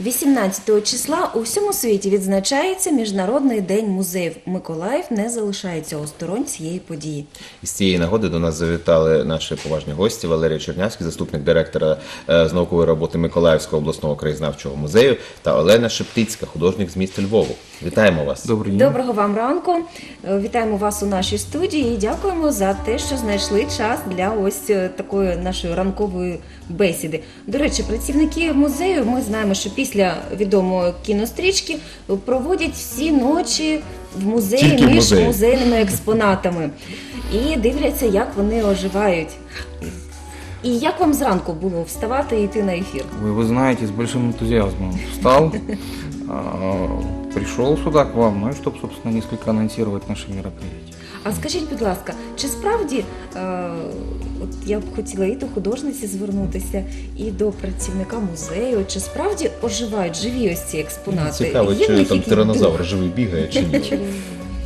18 числа у всьому світі відзначається Міжнародний день музеїв. Миколаїв не залишається осторонь цієї події. І з цієї нагоди до нас завітали наші поважні гості Валерій Чернявський, заступник директора е, з наукової роботи Миколаївського обласного краєзнавчого музею, та Олена Шептицька, художник з міста Львову. Вітаємо вас. Добрый день. Доброго вам ранку. Е, Вітаємо вас у нашій студії і дякуємо за те, що знайшли час для ось е, такої нашої ранкової бесіди. До речі, працівники музею ми знаємо, що після відомої кінострічки проводять всі ночі в музеї Тільки в між музеї. музейними експонатами і дивляться, як вони оживають. І як вам зранку було вставати і йти на ефір? Вы, вы знаете, с большим энтузиазмом встал, а, пришел сюда к вам, ну и чтобы, собственно, несколько анонсировать наши мероприятия. А скажіть, будь ласка, чи справді е, от я б хотіла і до художниці звернутися, і до працівника музею, чи справді оживають живі ось ці експонати? Цікаво, Є в чи них там якийсь тиранозавр живий бігає чи ні.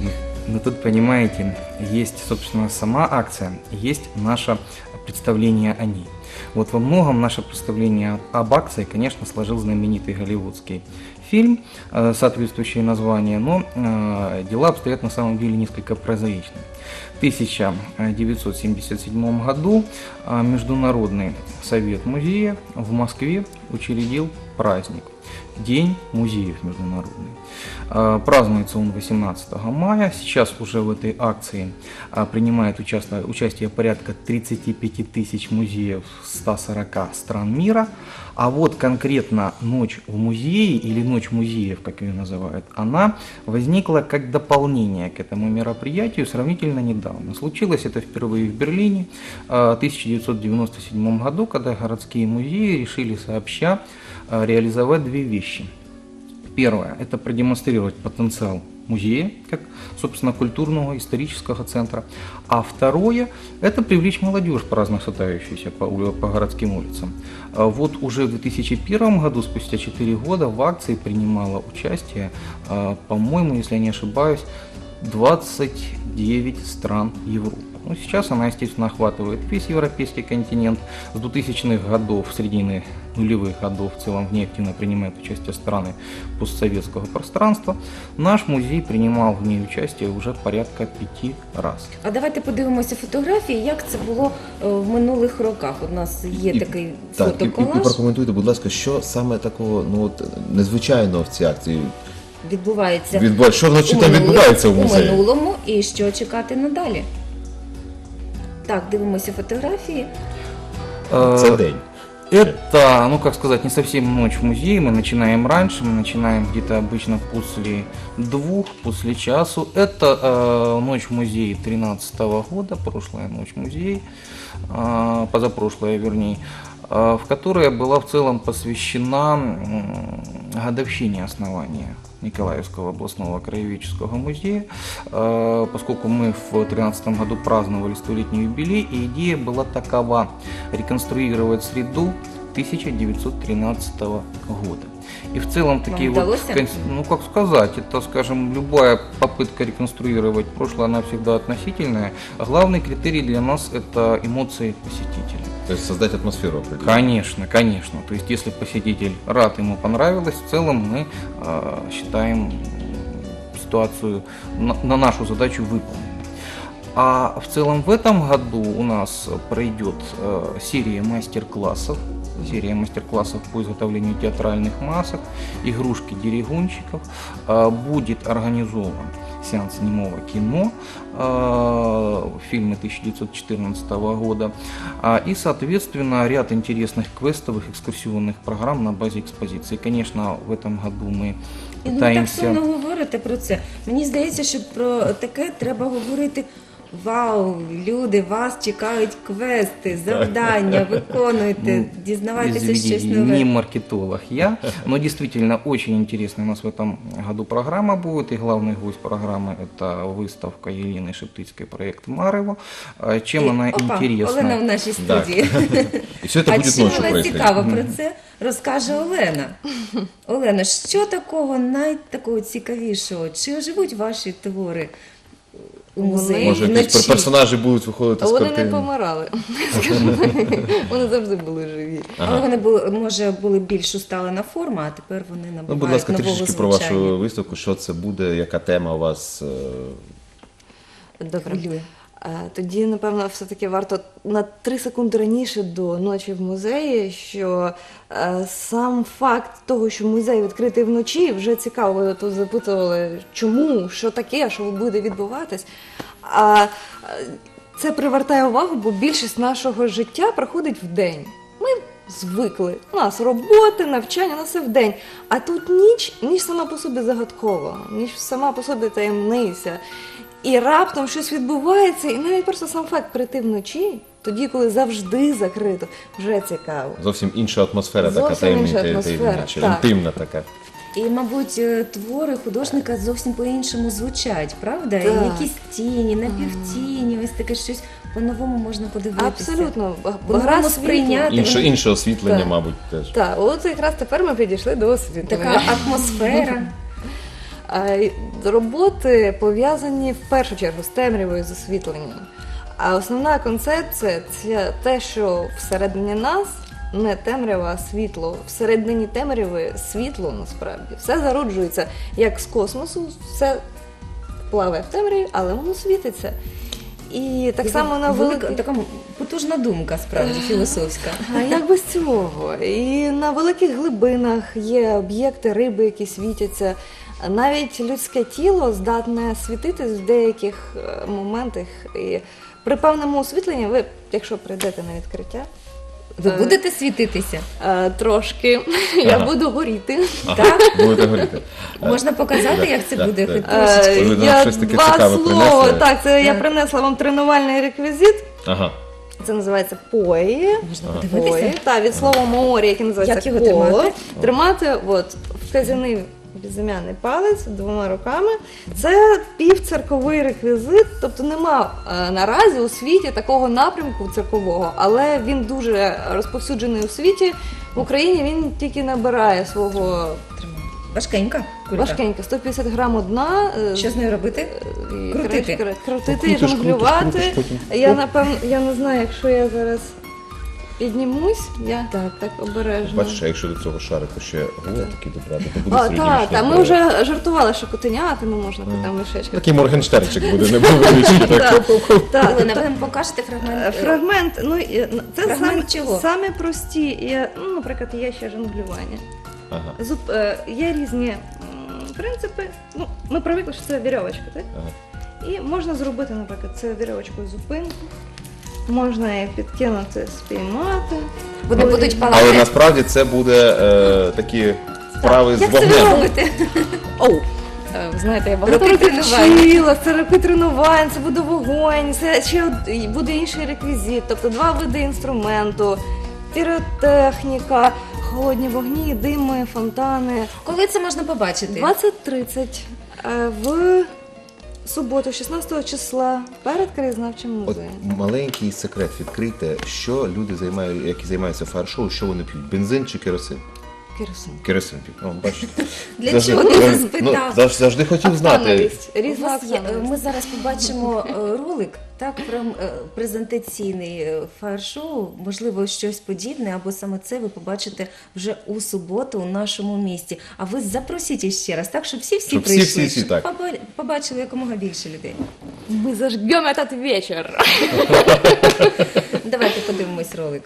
Ну, ну, тут, понимаете, есть, собственно, сама акция, есть наше представление о ней. Вот во многом наше представление об акции, конечно, сложил знаменитый голливудский фильм, э, соответствующее название, но э, дела обстоят на самом деле несколько прозаично. В 1977 году э, Международный совет музеев в Москве учредил праздник День музеев международный. Э, Празднуется он 18 мая. Сейчас уже в этой акции а, принимает участие, порядка 35 тысяч музеев 140 стран мира. А вот конкретно ночь в музее или ночь музеев, как ее называют, она возникла как дополнение к этому мероприятию сравнительно недавно. Случилось это впервые в Берлине э, в 1997 году, когда городские музеи решили сообща реализовать две вещи. Первое – это продемонстрировать потенциал музея, как, собственно, культурного исторического центра. А второе – это привлечь молодежь, праздно шатающуюся по, по городским улицам. А Вот уже в 2001 году, спустя 4 года, в акции принимало участие, а, по-моему, если я не ошибаюсь, 29 стран Европы. Ну, сейчас она, естественно, охватывает весь европейский континент. С 2000-х годов, середины нулевых годов в целом в ней активно принимают участие страны постсоветского пространства. Наш музей принимал в ней участие уже порядка пяти раз. А давайте подивимося фотографії, як це було е, в минулих роках. У нас є І- такий Так, і, і, і фотоколаж. прокоментуйте, будь ласка, що саме такого ну от незвичайного в цій акції Відбувається відбувається? Що вночі у там минулих- відбувається в музеї? у минулому і що чекати надалі. Так, дивимося фотографії. Це Э, день. Это, ну как сказать, не совсем ночь в музее. Мы начинаем раньше, мы начинаем где-то обычно после двух, после часу. Это э, ночь в музее 13 года, прошлая ночь в музее, э, позапрошлая вернее, э, в которая была в целом посвящена м, годовщине основания Николаевского областного краеведческого музея, Э, поскольку мы в 2013 году праздновали столетний юбилей, и идея была такова – реконструировать среду 1913 года. И в целом такие вот, удалось? кон- ну как сказать, это, скажем, любая попытка реконструировать прошлое, она всегда относительная. А главный критерий для нас – это эмоции посетителя. Тобто создати атмосферу определенну. Конечно, конечно. То есть, если посетитель рад, ему понравилось, в целом мы э, считаем ситуацию на, на нашу задачу выполненной. А в целом в этом году у нас пройдет э, серия мастер-классов, серия мастер-классов по изготовлению театральных масок, игрушки дерегунщиков. Э, будет организован сеанс немого кино, э, фильмы 1914 года. А, И, соответственно, ряд интересных квестовых экскурсионных программ на базе экспозиции. Конечно, в этом году мы І ну ви так пытаемся... сумно говорите про це. Мені здається, що про таке треба говорити. Вау, люди, вас чекають квести, завдання, виконуйте, Ну, дізнавайтеся щось Извините, нове. не маркетолог я, но действительно очень интересная у нас в этом году программа будет, и главный гость программы это выставка Елены Шептыцкой проект Марево. А Чем І, она опа, интересна? Олена в нашій Так. студії. І все це а буде чим ночі вона происходить. цікава про це розкаже Олена. Олена, що такого найтакого цікавішого? Чи оживуть ваші твори у музеї. Може, якісь вночі. персонажі будуть виходити з Вони не картини? помирали. скажімо. Вони завжди були живі. Але вони були, може, були більш усталена форма, а тепер вони набувають Ну, будь ласка, нового трішечки про звучання. вашу виставку. Що це буде, яка тема у вас? е, Добре. Хвилює. Е, Тоді, напевно, все-таки варто на три секунди раніше до ночі в музеї, що е, сам факт того, що музей відкритий вночі, вже цікаво. Ви тут запитували, чому, що таке, що буде відбуватись. А е, це привертає увагу, бо більшість нашого життя проходить в день. Ми звикли. У нас роботи, навчання, на все в день. А тут ніч, ніч сама по собі загадкова, ніч сама по собі таємниця. І раптом щось відбувається, і навіть просто сам факт прийти вночі, тоді, коли завжди закрито, вже цікаво. Зовсім інша атмосфера, така Зовсім інша таємниця, атмосфера, таємнича, так. інтимна така. І, мабуть, е, твори художника зовсім по-іншому звучать, правда? І Так. якісь тіні, напівтіні, ось таке щось по-новому можна подивитися. Абсолютно. По-новому гра світла. сприйняти. Інше, інше освітлення, Так. мабуть, теж. Так, от якраз тепер ми підійшли до освітлення. Така атмосфера. Роботи пов'язані в першу чергу з темрявою з освітленням. А основна концепція це те, що всередині нас не темрява, а світло. Всередині темряви світло насправді. Все зароджується як з космосу, все плаває в темряві, але воно світиться. І так само на велика, така потужна думка, справді, філософська. А як без цього? І на великих глибинах є об'єкти, риби, які світяться. Навіть людське тіло здатне світитись в деяких е, моментах. І при певному освітленні, ви, якщо прийдете на відкриття, Ви Е, будете світитися? е, трошки я Ага. буду горіти. Ага, будете говорити. Можна показати, як це Так, буде? так. Хоч Е. Ви нам Я щось таке два цікаве слова. принесли? Так, це я Так. принесла вам тренувальний реквізит. Ага. Це називається пої. Можна подивитися? Пої. Так, від слова маорі, яке називається Як його коло. тримати? Тримати от, вказівний безім'яний палець двома руками. Це півцерковий реквізит, тобто нема е, наразі у світі такого напрямку церкового, але він дуже розповсюджений у світі. В Україні він тільки набирає свого. Важкенька кулька. важкенько, 150 грам одна. е, Що з нею робити? і, Крутити. коротше, крутити і Крутиш, крутиш, жонглювати. крутиш потім. Я напевно, я не знаю, якщо я зараз піднімусь, я так, так обережно. Бачиш, а якщо до цього шарику ще голубки добрати, то буде А, так, так, ми вже жартували, що котенятами можна там мишечки. Такий Моргенштернчик буде невеличкий. так. Так, так. Олена, ви нам покажете фрагмент? Е, Фрагмент, ну і, е, це Фрагмент саме, чого? саме прості. Є, ну, наприклад, є ще жонглювання. Ага. Зуб, е, є різні м, принципи. Ну, ми привикли, що це вірьовочка, так? Ага. І можна зробити, наприклад, це вірьовочкою зупинку. Можна підкинути, спіймати. Вони Ой, будуть Але насправді це буде е, такі вправи з Як це ви вогнем. робите? Оу! Е, Ви знаєте, я багато Роки років тренувань. вчила, це роки тренувань, це буде вогонь, це ще од- і буде інший реквізит, тобто два види інструменту, піротехніка, холодні вогні, дими, фонтани. Коли це можна побачити? 20.30 е, в суботу, 16 числа, перед краєзнавчим От маленький секрет відкрийте, що люди займають, які займаються фаєр-шоу, що вони п'ють? Бензин чи керосин? Керосин. Керосин п'ють. О, бачите. Для Завжди- чого ти це ну, спитав? завжди, завжди хотів знати. У Різна є, е, ми зараз побачимо е, ролик, так, прям е, презентаційний е, фаєр-шоу, можливо, щось подібне, або саме це ви побачите вже у суботу у нашому місті. А ви запросіть ще раз, так, щоб всі-всі Щоб прийшли, всі-всі-всі, щоб так. поба- побачили якомога більше людей. Ми зажгемо этот вечір. Давайте подивимось ролик.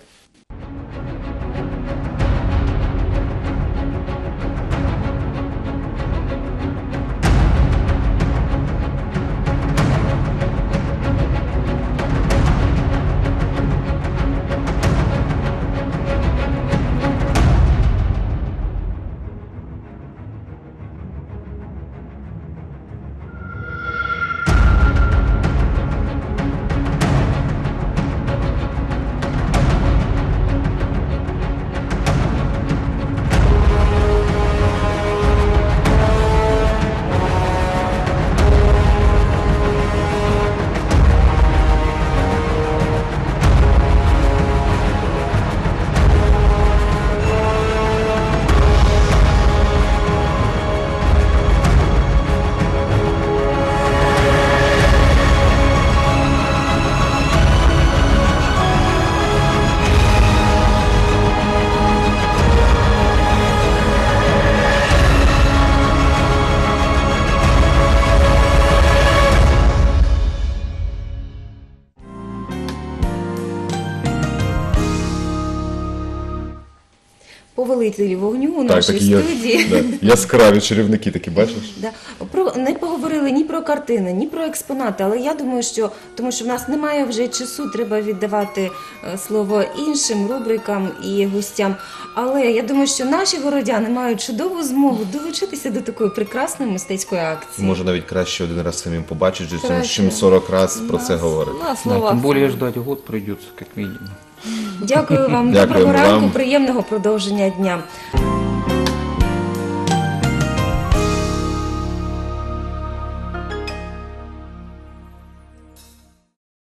Повелителі вогню у Так, нашій такі я- студії. да, яскраві чарівники такі, бачиш? Да. Про не поговорили ні про картини, ні про експонати, але я думаю, що тому що в нас немає вже часу, треба віддавати е, слово іншим рубрикам і гостям. Але я думаю, що наші городяни мають чудову змогу долучитися до такої прекрасної мистецької акції. Може навіть краще один раз самим побачити, Краще. чим 40 разів про це говорити. На Да, словах. тем более ждать год придется, как видимо. Дякую вам, Дякуємо доброго ранку, вам. приємного продовження дня.